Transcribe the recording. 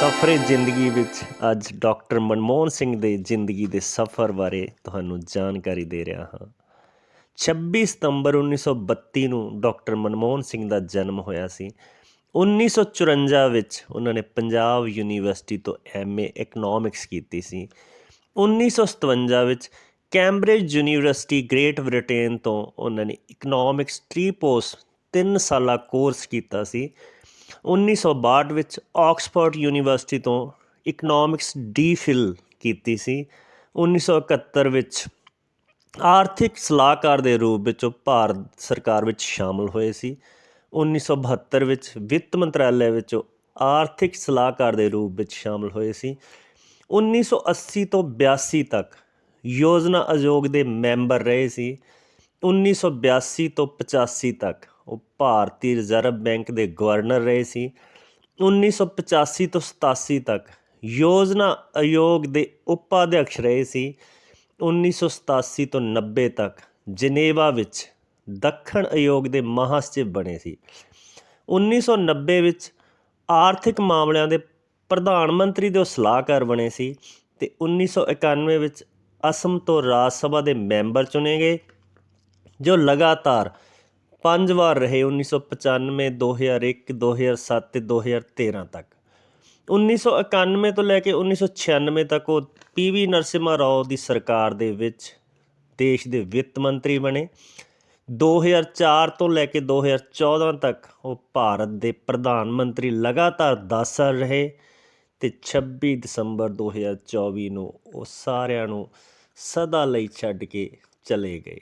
ਸਫ਼ਰੇ ਜ਼ਿੰਦਗੀ ਵਿੱਚ ਅੱਜ ਡਾਕਟਰ ਮਨਮੋਹਨ ਸਿੰਘ ਦੇ ਜ਼ਿੰਦਗੀ ਦੇ ਸਫ਼ਰ ਬਾਰੇ ਤੁਹਾਨੂੰ ਜਾਣਕਾਰੀ ਦੇ ਰਿਹਾ ਹਾਂ। 26 ਸਤੰਬਰ 1932 ਨੂੰ ਡਾਕਟਰ ਮਨਮੋਹਨ ਸਿੰਘ ਦਾ ਜਨਮ ਹੋਇਆ ਸੀ। 1954 ਵਿੱਚ ਉਹਨਾਂ ਨੇ ਪੰਜਾਬ ਯੂਨੀਵਰਸਿਟੀ ਤੋਂ ਐਮਏ ਇਕਨੋਮਿਕਸ ਕੀਤੀ ਸੀ। 1957 ਵਿੱਚ ਕੈਂਬਰਿਜ ਯੂਨੀਵਰਸਿਟੀ ਗ੍ਰੇਟ ਬ੍ਰਿਟੇਨ ਤੋਂ ਉਹਨਾਂ ਨੇ ਇਕਨੋਮਿਕਸ ਟ੍ਰੀਪੋਸ 3 ਸਾਲਾ ਕੋਰਸ ਕੀਤਾ ਸੀ। 1962 ਵਿੱਚ ਆਕਸਫੋਰਡ ਯੂਨੀਵਰਸਿਟੀ ਤੋਂ ਇਕਨੋਮਿਕਸ ਡੀ.ਫਿਲ ਕੀਤੀ ਸੀ। 1971 ਵਿੱਚ ਆਰਥਿਕ ਸਲਾਹਕਾਰ ਦੇ ਰੂਪ ਵਿੱਚ ਉਹ ਭਾਰਤ ਸਰਕਾਰ ਵਿੱਚ ਸ਼ਾਮਲ ਹੋਏ ਸੀ। 1972 ਵਿੱਚ ਵਿੱਤ ਮੰਤਰਾਲੇ ਵਿੱਚ ਉਹ ਆਰਥਿਕ ਸਲਾਹਕਾਰ ਦੇ ਰੂਪ ਵਿੱਚ ਸ਼ਾਮਲ ਹੋਏ ਸੀ। 1980 ਤੋਂ 82 ਤੱਕ ਯੋਜਨਾ ਆਯੋਗ ਦੇ ਮੈਂਬਰ ਰਹੇ ਸੀ। 1982 ਤੋਂ 85 ਤੱਕ ਉਹ ਭਾਰਤੀ ਰਿਜ਼ਰਵ ਬੈਂਕ ਦੇ ਗਵਰਨਰ ਰਹੇ ਸੀ। 1985 ਤੋਂ 87 ਤੱਕ ਯੋਜਨਾ ਆਯੋਗ ਦੇ ਉਪਾਧਿਅਕਸ਼ ਰਹੇ ਸੀ। 1987 ਤੋਂ 90 ਤੱਕ ਜਨੇਵਾ ਵਿੱਚ ਦੱਖਣ ਆਯੋਗ ਦੇ ਮਹਾਸਚਿਵ ਬਣੇ ਸੀ। 1990 ਵਿੱਚ ਆਰਥਿਕ ਮਾਮਲਿਆਂ ਦੇ ਪ੍ਰਧਾਨ ਮੰਤਰੀ ਦੇ ਉਹ ਸਲਾਹਕਾਰ ਬਣੇ ਸੀ ਤੇ 1991 ਵਿੱਚ ਅਸਮ ਤੋਂ ਰਾਜ ਸਭਾ ਦੇ ਮੈਂਬਰ ਚੁਣੇ ਗਏ, ਜੋ ਲਗਾਤਾਰ ਪੰਜ ਵਾਰ ਰਹੇ 1995 2001 2007 ਤੇ 2013 ਤੱਕ। 1991 ਤੋਂ ਲੈ ਕੇ 1996 ਤੱਕ ਉਹ ਪੀਵੀ ਨਰਸਿਮਹਾ ਰਾਓ ਦੀ ਸਰਕਾਰ ਦੇ ਵਿੱਚ ਦੇਸ਼ ਦੇ ਵਿੱਤ ਮੰਤਰੀ ਬਣੇ। 2004 ਤੋਂ ਲੈ ਕੇ 2014 ਤੱਕ ਉਹ ਭਾਰਤ ਦੇ ਪ੍ਰਧਾਨ ਮੰਤਰੀ ਲਗਾਤਾਰ 10 ਸਾਲ ਰਹੇ ਤੇ 26 ਦਸੰਬਰ 2024 ਨੂੰ ਉਹ ਸਾਰਿਆਂ ਨੂੰ ਸਦਾ ਲਈ ਛੱਡ ਕੇ ਚਲੇ ਗਏ।